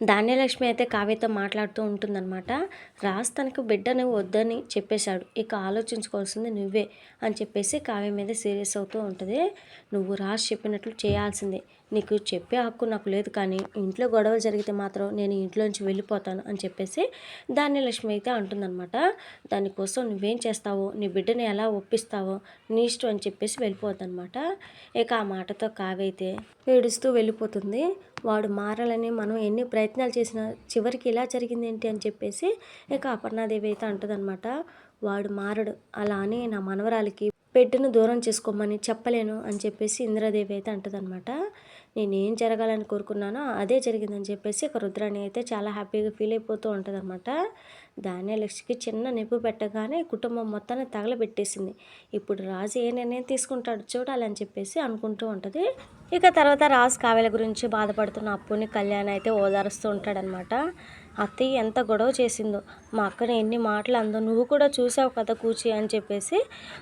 ధాన్యలక్ష్మి అయితే కావ్యతో మాట్లాడుతూ ఉంటుందన్నమాట. రాజ్ తనకు బిడ్డను వద్దని చెప్పేశాడు. ఇక ఆలోచించుకోవాల్సింది నువ్వే అని చెప్పేసి కావ్య మీద సీరియస్ అవుతూ ఉంటుంది. నువ్వు రాజ్ చెప్పినట్లు చేయాల్సిందే. నీకు చెప్పే హక్కు నాకు లేదు కానీ ఇంట్లో గొడవలు జరిగితే మాత్రం నేను ఇంట్లోంచి వెళ్ళిపోతాను అని చెప్పేసి ధాన్యలక్ష్మి అయితే అంటుందన్నమాట. దానికోసం నువ్వేం చేస్తావో నీ బిడ్డని ఎలా ఒప్పిస్తావో నీ ఇష్టం అని చెప్పేసి వెళ్ళిపోద్దన్నమాట ఇక ఆ మాటతో కావైతే ఏడుస్తూ వెళ్ళిపోతుంది. వాడు మారాలని మనం ఎన్ని ప్రయత్నం ప్రయత్నాలు చేసిన చివరికి ఇలా జరిగింది ఏంటి అని చెప్పేసి ఇక అపర్ణాదేవి అయితే అంటుందన్నమాట వాడు మారడు అలా అని నా మనవరాలికి పెట్టును దూరం చేసుకోమని చెప్పలేను అని చెప్పేసి ఇంద్రాదేవి అయితే అంటదనమాట నేను ఏం జరగాలని కోరుకున్నానో అదే జరిగిందని చెప్పేసి ఇక రుద్రాణి అయితే చాలా హ్యాపీగా ఫీల్ అయిపోతూ ఉంటుందన్నమాట. ధాన్యలక్ష్మికి చిన్న నిప్పు పెట్టగానే కుటుంబం మొత్తాన్ని తగలబెట్టేసింది. ఇప్పుడు రాజు ఏ నిర్ణయం తీసుకుంటాడు చూడాలని చెప్పేసి అనుకుంటూ ఉంటుంది. ఇక తర్వాత రాజు కావ్యల గురించి బాధపడుతున్న అప్పుని కళ్యాణ్ అయితే ఓదారుస్తూ ఉంటాడనమాట అత్తయ్య ఎంత గొడవ చేసిందో. మా అక్కని ఎన్ని మాటలు అందో నువ్వు కూడా చూసావు కదా కూచి అని చెప్పేసి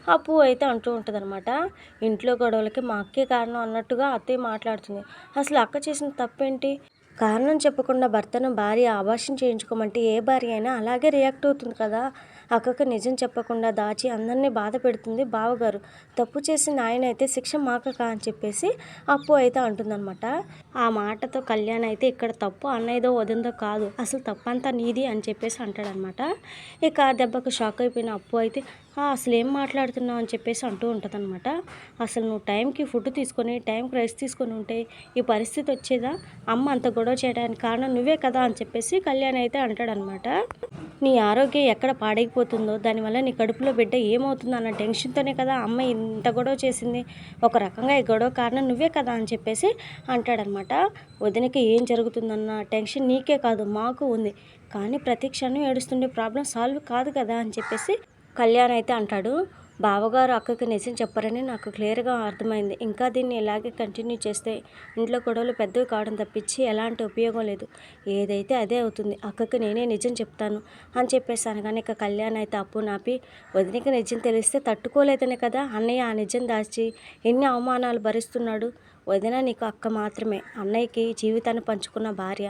అప్పు అయితే అంటూ ఉంటుందన్నమాట. ఇంట్లో గొడవలకి మా అక్కే కారణం అన్నట్టుగా అత్తయ్య మాట్లాడుతుంది. అసలు అక్క చేసిన తప్పేంటి? కారణం చెప్పకుండా భర్తను భార్య ఆభాషణ చేయించుకోమంటే ఏ భార్య అయినా అలాగే రియాక్ట్ అవుతుంది కదా. అక్కకు నిజం చెప్పకుండా దాచి అందరినీ బాధ పెడుతుంది బావగారు. తప్పు చేసిన ఆయన అయితే శిక్ష మాకక అని చెప్పేసి అప్పు అయితే అంటుందన్నమాట. ఆ మాటతో కళ్యాణ్ అయితే ఇక్కడ తప్పు అన్నయ్యదో వదిందో కాదు అసలు తప్పంతా నీది అని చెప్పేసి అంటాడనమాట ఇక ఆ దెబ్బకు షాక్ అయిపోయిన అప్పు అయితే అసలు ఏం మాట్లాడుతున్నావు? అని చెప్పేసి అంటూ ఉంటుందన్నమాట. అసలు నువ్వు టైంకి ఫుడ్ తీసుకొని టైంకి రెస్ట్ తీసుకొని ఉంటే ఈ పరిస్థితి వచ్చేదా? అమ్మ అంత గొడవ చేయడానికి కారణం నువ్వే కదా? అని చెప్పేసి కళ్యాణ్ అయితే అంటాడనమాట నీ ఆరోగ్యం ఎక్కడ పాడైపోతుందో దానివల్ల నీ కడుపులో బిడ్డ ఏమవుతుందో అన్న టెన్షన్తోనే కదా అమ్మ ఇంత గొడవ చేసింది. ఒక రకంగా ఈ గొడవ కారణం నువ్వే కదా అని చెప్పేసి అంటాడనమాట. వదినకి ఏం జరుగుతుందన్న టెన్షన్ నీకే కాదు మాకు ఉంది. కానీ ప్రతి క్షణం ఏడుస్తుండే ప్రాబ్లం సాల్వ్ కాదు కదా అని చెప్పేసి కళ్యాణ్ అయితే అంటాడు. బావగారు అక్కకి నిజం చెప్పరని నాకు క్లియర్గా అర్థమైంది. ఇంకా దీన్ని ఇలాగే కంటిన్యూ చేస్తే ఇంట్లో గొడవలు పెద్దవి కావడం తప్పించి ఎలాంటి ఉపయోగం లేదు. ఏదైతే అదే అవుతుంది. అక్కకి నేనే నిజం చెప్తాను అని చెప్పేసి అనగానే ఇక కళ్యాణ్ అయితే అప్పు నాపి వదినకి నిజం తెలిస్తే తట్టుకోలేదనే కదా? అన్నయ్య ఆ నిజం దాచి ఎన్ని అవమానాలు భరిస్తున్నాడు? వదిన నీకు అక్క మాత్రమే. అన్నయ్యకి జీవితాన్ని పంచుకున్న భార్య.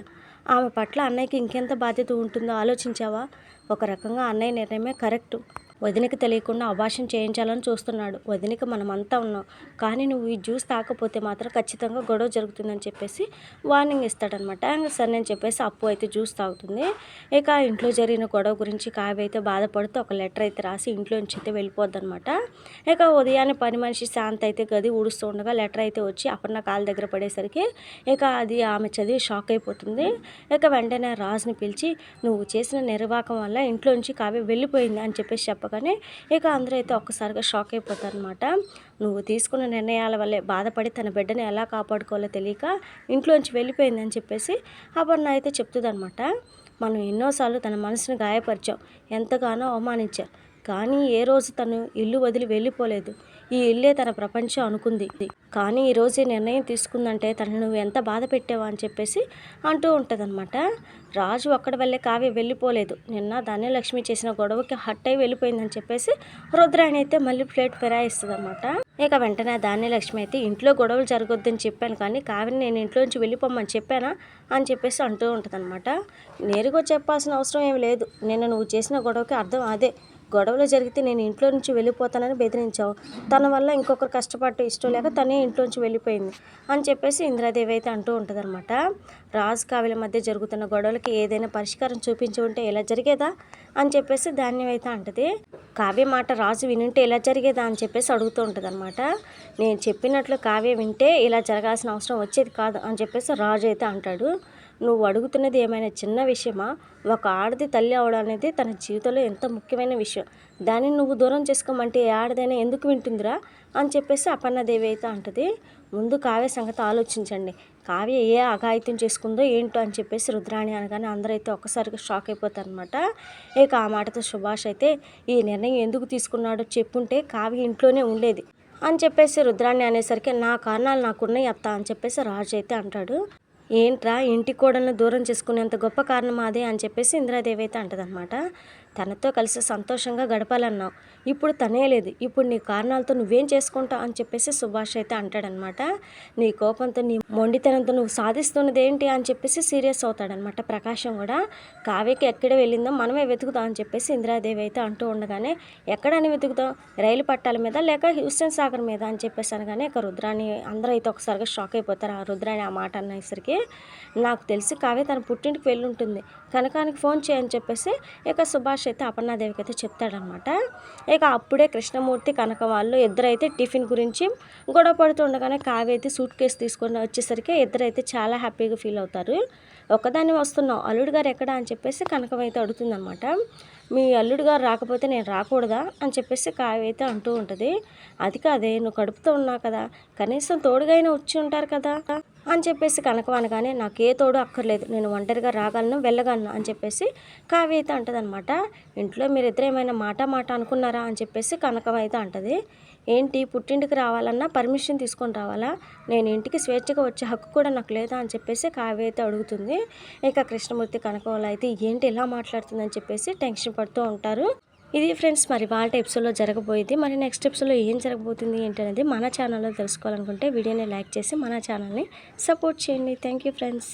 ఆమె పట్ల అన్నయ్యకి ఇంకెంత బాధ్యత ఉంటుందో ఆలోచించావా? ఒక రకంగా అన్నయ్య నిర్ణయమే కరెక్టు. వదినకి తెలియకుండా అభాషణ చేయించాలని చూస్తున్నాడు. వదినకి మనమంతా ఉన్నాం. కానీ నువ్వు ఈ జ్యూస్ తాకపోతే మాత్రం ఖచ్చితంగా గొడవ జరుగుతుందని చెప్పేసి వార్నింగ్ ఇస్తాడనమాట సరే నేను చెప్పేసి అప్పు అయితే జ్యూస్ తాగుతుంది. ఇక ఇంట్లో జరిగిన గొడవ గురించి కావ్య అయితే బాధపడుతూ ఒక లెటర్ అయితే రాసి ఇంట్లో నుంచి అయితే వెళ్ళిపోద్ది అనమాట ఇక ఉదయాన్నే పని మనిషి శాంత అయితే గది ఊడుస్తూ ఉండగా లెటర్ అయితే వచ్చి అపర్ణ కాళ్ళ దగ్గర పడేసరికి ఇక అది ఆమె చదివి షాక్ అయిపోతుంది. ఇక వెంటనే రాజుని పిలిచి నువ్వు చేసిన నిర్వాహకం వల్ల ఇంట్లో నుంచి కావ్య వెళ్ళిపోయింది అని చెప్పేసి చెప్పగానే ఇక అందరూ అయితే ఒక్కసారిగా షాక్ అయిపోతారనమాట నువ్వు తీసుకున్న నిర్ణయాల వల్లే బాధపడి తన బిడ్డని ఎలా కాపాడుకోవాలో తెలియక ఇంట్లోంచి వెళ్ళిపోయిందని చెప్పేసి అపర్ణ అయితే చెప్తుందనమాట మనం ఎన్నోసార్లు తన మనసును గాయపరిచాం. ఎంతగానో అవమానించాం. కానీ ఏ రోజు తను ఇల్లు వదిలి వెళ్ళిపోలేదు. ఈ ఇల్లే తన ప్రపంచం అనుకుంది. కానీ ఈరోజు ఈ నిర్ణయం తీసుకుందంటే తను నువ్వు ఎంత బాధ పెట్టావా అని చెప్పేసి అంటూ ఉంటుందన్నమాట. రాజు అక్కడ వెళ్ళే కావ్య వెళ్ళిపోలేదు. నిన్న ధాన్యలక్ష్మి చేసిన గొడవకి హట్ అయి వెళ్ళిపోయిందని చెప్పేసి రుద్రాణి అయితే మళ్ళీ ప్లేట్ ఫిరాయిస్తుంది అనమాట ఇక వెంటనే ధాన్యలక్ష్మి అయితే ఇంట్లో గొడవలు జరగొద్దని చెప్పాను కానీ కావ్యని నేను ఇంట్లోంచి వెళ్ళిపోమని చెప్పానా అని చెప్పేసి అంటూ ఉంటుందన్నమాట. నేరుగా చెప్పాల్సిన అవసరం ఏమి లేదు. నిన్న నువ్వు చేసిన గొడవకి అర్థం అదే. గొడవలు జరిగితే నేను ఇంట్లో నుంచి వెళ్ళిపోతానని బెదిరించావు. తన వల్ల ఇంకొకరు కష్టపడటం ఇష్టం లేక తనే ఇంట్లోంచి వెళ్ళిపోయింది అని చెప్పేసి ఇంద్రాదేవి అయితే అంటూ ఉంటుందన్నమాట. రాజు కావ్యల మధ్య జరుగుతున్న గొడవలకి ఏదైనా పరిష్కారం చూపించి ఉంటే ఎలా జరిగేదా అని చెప్పేసి ధాన్యం అయితే అంటది. కావ్య మాట రాజు వినుంటే ఎలా జరిగేదా అని చెప్పేసి అడుగుతూ ఉంటుంది అనమాట నేను చెప్పినట్లు కావ్య వింటే ఇలా జరగాల్సిన అవసరం వచ్చేది కాదు అని చెప్పేసి రాజు అయితే అంటాడు. నువ్వు అడుగుతున్నది ఏమైనా చిన్న విషయమా? ఒక ఆడది తల్లి అవడం అనేది తన జీవితంలో ఎంత ముఖ్యమైన విషయం. దానిని నువ్వు దూరం చేసుకోమంటే ఏ ఆడదైనా ఎందుకు వింటుందిరా? అని చెప్పేసి అపర్ణదేవి అయితే అంటది. ముందు కావ్య సంగతి ఆలోచించండి. కావ్య ఏ అఘాయిత్యం చేసుకుందో ఏంటో అని చెప్పేసి రుద్రాణి అనగానే అందరూ అయితే ఒక్కసారిగా షాక్ అయిపోతారు అనమాట ఇక ఆ మాటతో సుభాష్ అయితే ఈ నిర్ణయం ఎందుకు తీసుకున్నాడో చెప్పుంటే కావ్య ఇంట్లోనే ఉండేది. అని చెప్పేసి రుద్రాణి అనేసరికి నా కారణాలు నాకున్నాయి అత్త అని చెప్పేసి రాజు అయితే అంటాడు. ఏంట్రా ఇంటి కోడలను దూరం చేసుకునేంత గొప్ప కారణం అదే అని చెప్పేసి ఇంద్రాదేవి అయితే అంటదనమాట తనతో కలిసి సంతోషంగా గడపాలన్నావు. ఇప్పుడు తనే లేదు. ఇప్పుడు నీ కారణాలతో నువ్వేం చేసుకుంటావు అని చెప్పేసి సుభాష్ అయితే అంటాడనమాట. నీ కోపంతో నీ మొండితనంతో నువ్వు సాధిస్తున్నది ఏంటి అని చెప్పేసి సీరియస్ అవుతాడనమాట ప్రకాశం కూడా. కావ్యకి ఎక్కడ వెళ్ళిందో మనమే వెతుకుతాం అని చెప్పేసి ఇందిరాదేవి అయితే అంటూ ఉండగానే ఎక్కడని వెతుకుతాం రైలు పట్టాల మీద లేక హ్యూస్టన్ సాగర్ మీద? అని చెప్పేసి అనగానే ఇక రుద్రాని అందరూ అయితే ఒకసారిగా షాక్ అయిపోతారు ఆ రుద్రాని ఆ మాట అన్నసరికి నాకు తెలిసి కావ్య తన పుట్టింటికి వెళ్ళి ఉంటుంది కనకానికి ఫోన్ చేయని చెప్పేసి ఇక సుభాష్ అయితే అపర్ణాదేవికి అయితే చెప్తాడనమాట ఇక అప్పుడే కృష్ణమూర్తి కనక వాళ్ళు ఇద్దరైతే టిఫిన్ గురించి గొడవ పడుతుండగానే కావ్య అయితే సూట్ కేసు తీసుకొని వచ్చేసరికి ఇద్దరైతే చాలా హ్యాపీగా ఫీల్ అవుతారు. ఒక్కదాన్ని వస్తున్నావు అల్లుడు గారు ఎక్కడ అని చెప్పేసి కనకం అయితే అడుగుతుందనమాట మీ అల్లుడు గారు రాకపోతే నేను రాకూడదా అని చెప్పేసి కావ్య అయితే అంటూ ఉంటుంది. అది కాదే నువ్వు కడుపుతో ఉన్నావు కదా కనీసం తోడుగైనా వచ్చి ఉంటారు కదా. అని చెప్పేసి కనకం అనగానే నాకు ఏ తోడు అక్కర్లేదు. నేను ఒంటరిగా రాగలను వెళ్ళగలను అని చెప్పేసి కావ్య అయితే అంటదనమాట. ఇంట్లో మీరు ఇద్దరు ఏమైనా మాట మాట అనుకున్నారా అని చెప్పేసి కనకం అయితే అంటది. ఏంటి పుట్టింటికి రావాలన్నా పర్మిషన్ తీసుకొని రావాలా? నేను ఇంటికి స్వేచ్ఛగా వచ్చే హక్కు కూడా నాకు లేదా అని చెప్పేసి కావ్య అయితే అడుగుతుంది. ఇక కృష్ణమూర్తి కనకవాళ్ళు అయితే ఏంటి ఇలా మాట్లాడుతుందని చెప్పేసి టెన్షన్ పడుతూ ఉంటారు. ఇది ఫ్రెండ్స్ మరి వాళ్ళ ఎపిసోడ్లో జరగబోయేది. మరి నెక్స్ట్ ఎపిసోడ్లో ఏం జరగబోతుంది ఏంటి అనేది మన ఛానల్లో తెలుసుకోవాలనుకుంటే వీడియోని లైక్ చేసి మన ఛానల్ని సపోర్ట్ చేయండి. Thank you friends.